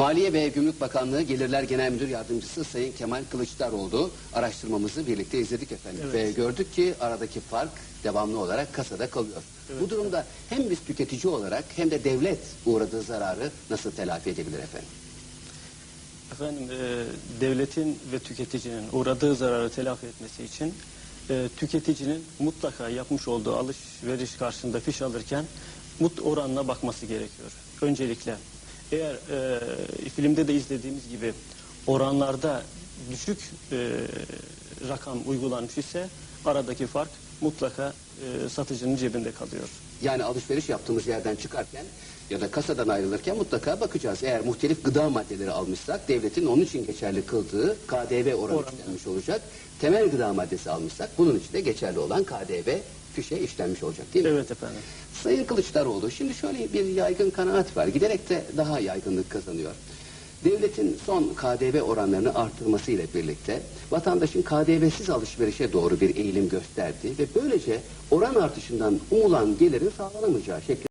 Maliye ve Gümrük Bakanlığı Gelirler Genel Müdür Yardımcısı Sayın Kemal Kılıçdaroğlu araştırmamızı birlikte izledik efendim. Ve gördük ki aradaki fark devamlı olarak kasada kalıyor. Bu durumda hem biz tüketici olarak hem de devlet uğradığı zararı nasıl telafi edebilir efendim? Efendim e, devletin ve tüketicinin uğradığı zararı telafi etmesi için e, tüketicinin mutlaka yapmış olduğu alışveriş karşında fiş alırken mut oranına bakması gerekiyor. Öncelikle eğer e, filmde de izlediğimiz gibi oranlarda düşük e, rakam uygulanmış ise aradaki fark mutlaka e, satıcının cebinde kalıyor. Yani alışveriş yaptığımız yerden çıkarken ya da kasadan ayrılırken mutlaka bakacağız. Eğer muhtelif gıda maddeleri almışsak devletin onun için geçerli kıldığı KDV oranı işlenmiş olacak. Temel gıda maddesi almışsak bunun için de geçerli olan KDV fişe işlenmiş olacak değil mi? Evet efendim. Sayın Kılıçdaroğlu şimdi şöyle bir yaygın kanaat var. Giderek de daha yaygınlık kazanıyor. Devletin son KDV oranlarını arttırması ile birlikte vatandaşın KDV'siz alışverişe doğru bir eğilim gösterdi ve böylece oran artışından umulan gelirin sağlanamayacağı şeklinde